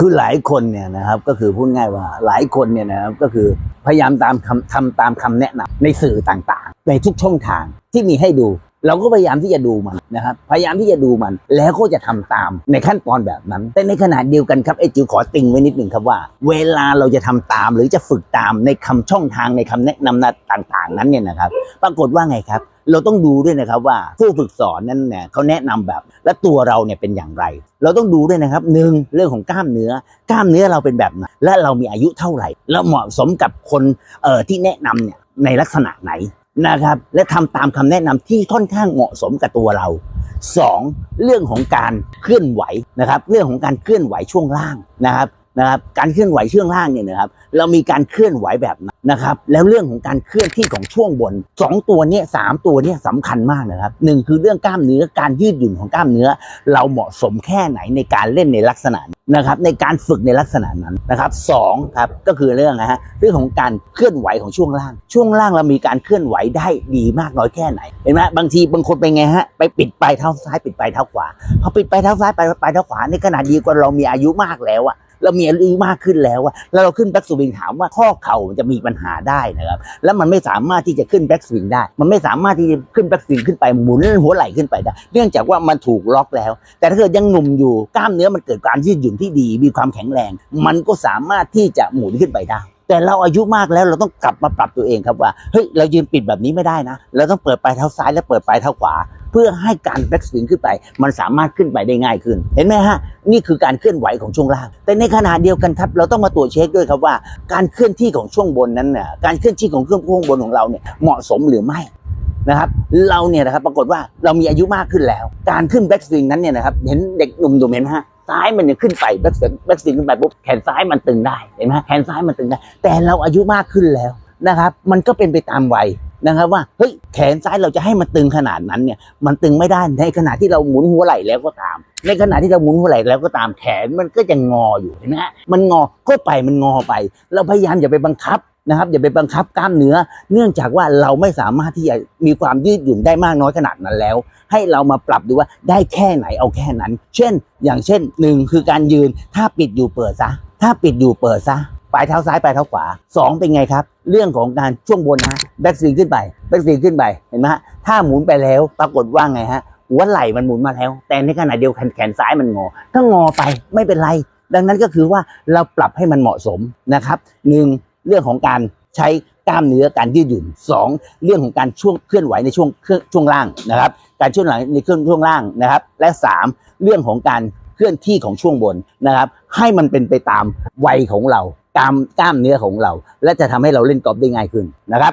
คือหลายคนเนี่ยนะครับก็คือพูดง่ายว่าหลายคนเนี่ยนะครับก็คือพยายามตามคำทำตามคำแนะนำในสื่อต่างๆ ในทุกช่องทางที่มีให้ดู เราก็พยายามที่จะดูมันนะครับ พยายามที่จะดูมัน แล้วก็จะทำตามในขั้นตอนแบบนั้น แต่ในขณะเดียวกันครับไอ้จิวขอติงไว้นิดหนึ่งครับว่า เวลาเราจะทำตามหรือจะฝึกตามในคำช่องทางในคำแนะนำต่างๆ นั้นเนี่ยนะครับ ปรากฏว่าไงครับเราต้องดูด้วยนะครับว่าผู้ฝึกสอนนั้นเนี่ยเขาแนะนำแบบ และตัวเราเนี่ยเป็นอย่างไร เราต้องดูด้วยนะครับหนึ่งเรื่องของกล้ามเนื้อ กล้ามเนื้อเราเป็นแบบไหนและเรามีอายุเท่าไหร่ แล้วเหมาะสมกับคนเอ่อที่แนะนำเนี่ยในลักษณะไหน นะครับ และทำตามคำแนะนำที่ค่อนข้างเหมาะสมกับตัวเราสองเรื่องของการเคลื่อนไหวนะครับ เรื่องของการเคลื่อนไหวช่วงล่างนะครับ นะครับ การเคลื่อนไหวช่วงล่างเนี่ยนะครับ เรามีการเคลื่อนไหวแบบนะครับ แล้วเรื่องของการเคลื่อนที่ของช่วงบนสองตัวเนี้สามตัวเนี้สำคัญมากนะครับหนึ่งคือเรื่องกล้ามเนื้อการยืดหยุ่นของกล้ามเนื้อ เราเหมาะสมแค่ไหนในการเล่นในลักษณะนนนะครับ ในการฝึกในลักษณะนั้นนะครับสองครับก็คือเรื่องนะฮะเรื่องของการเคลื่อนไหวของช่วงล่าง ช่วงล่างเรามีการเคลื่อนไหวได้ดีมากน้อยแค่ไหนเห็นไหมบางทีบางคนเป็นไงฮะไปปิดปลายเท้าซ้ายปิดปลายเท้าขวาพอปิดปลายเท้าซ้ายไปปลายเท้าขวาในขณะดีกว่าเรามีอายุมากแล้วอะ เรามีอายุมากขึ้นแล้วอะแล้วเราขึ้นแบ็กสวิงถามว่าข้อเข่ามันจะมีปัญหาได้นะครับ แล้วมันไม่สามารถที่จะขึ้นแบ็กสวิงได้ มันไม่สามารถที่จะขึ้นแบ็กสวิงขึ้นไปหมุนหัวไหล่ขึ้นไปได้เนื่องจากว่ามันถูกล็อกแล้ว แต่ถ้าเกิดยังหนุ่มอยู่กล้ามเนื้อมันเกิดการยืดหยุ่นที่ดี มีความแข็งแรง มันก็สามารถที่จะหมุนขึ้นไปได้แต่เราอายุมากแล้วเราต้องกลับมาปรับตัวเองครับว่าเฮ้ยเรายืนปิดแบบนี้ไม่ได้นะ เราต้องเปิดปลายเท้าซ้ายและเปิดปลายเท้าขวา เพื่อให้การแบ็กสวิงขึ้นไป มันสามารถขึ้นไปได้ง่ายขึ้น เห็นไหมฮะ นี่คือการเคลื่อนไหวของช่วงล่าง แต่ในขณะเดียวกันครับ เราต้องมาตรวจเช็คด้วยครับว่า การเคลื่อนที่ของช่วงบนนั้นน่ะการเคลื่อนที่ของเครื่องช่วงบนของเราเนี่ยเหมาะสมหรือไม่นะครับเราเนี่ยนะครับปรากฏว่าเรามีอายุมากขึ้นแล้ว การขึ้นแบ็กสวิงนั้นเนี่ยนะครับเห็นเด็กหนุ่มๆเห็นไหมฮะซ้ายมันเนี่ยขึ้นไปแบ็กสวิงแบ็กสวิงขึ้นไปปุ๊บแขนซ้ายมันตึงได้เห็นไหมแขนซ้ายมันตึงได้ แต่เราอายุมากขึ้นแล้วนะครับ มันก็เป็นไปตามวัย นะครับว่าเฮ้ยแขนซ้ายเราจะให้มันตึงขนาดนั้นเนี่ย มันตึงไม่ได้ในขณะที่เราหมุนหัวไหล่แล้วก็ตาม ในขณะที่เราหมุนหัวไหล่แล้วก็ตามแขนมันก็จะงออยู่เห็นไหมฮะมันงอก็ไปมันงอไป เราพยายามอย่าไปบังคับนะครับอย่าไปบังคับกล้ามเนื้อ เนื่องจากว่าเราไม่สามารถที่จะมีความยืดหยุ่นได้มากน้อยขนาดนั้นแล้ว ให้เรามาปรับดูว่าได้แค่ไหนเอาแค่นั้น เช่น อย่างเช่นหนึ่งคือการยืนถ้าปิดอยู่เปิดซะถ้าปิดอยู่เปิดซะ ปลายเท้าซ้ายปลายเท้าขวาสองเป็นไงครับ เรื่องของการช่วงบนนะแบ็กสวิงขึ้นไปแบ็กสวิงขึ้นไปเห็นไหมฮะถ้าหมุนไปแล้วปรากฏว่าไงฮะหัวไหล่มันหมุนมาแล้ว แต่ในขณะเดียวกันแขนซ้ายมันงอ ก็งอไปไม่เป็นไร ดังนั้นก็คือว่าเราปรับให้มันเหมาะสมนะครับหนึ่งเรื่องของการใช้กล้ามเนื้อการยืดหยุ่นสองเรื่องของการช่วงเคลื่อนไหวในช่วงเคลื่อนช่วงล่างนะครับ การช่วงหลังในเคลื่อนช่วงล่างนะครับ และสามเรื่องของการเคลื่อนที่ของช่วงบนนะครับ ให้มันเป็นไปตามวัยของเรา ตามกล้ามเนื้อของเรา และจะทำให้เราเล่นกอล์ฟได้ง่ายขึ้นนะครับ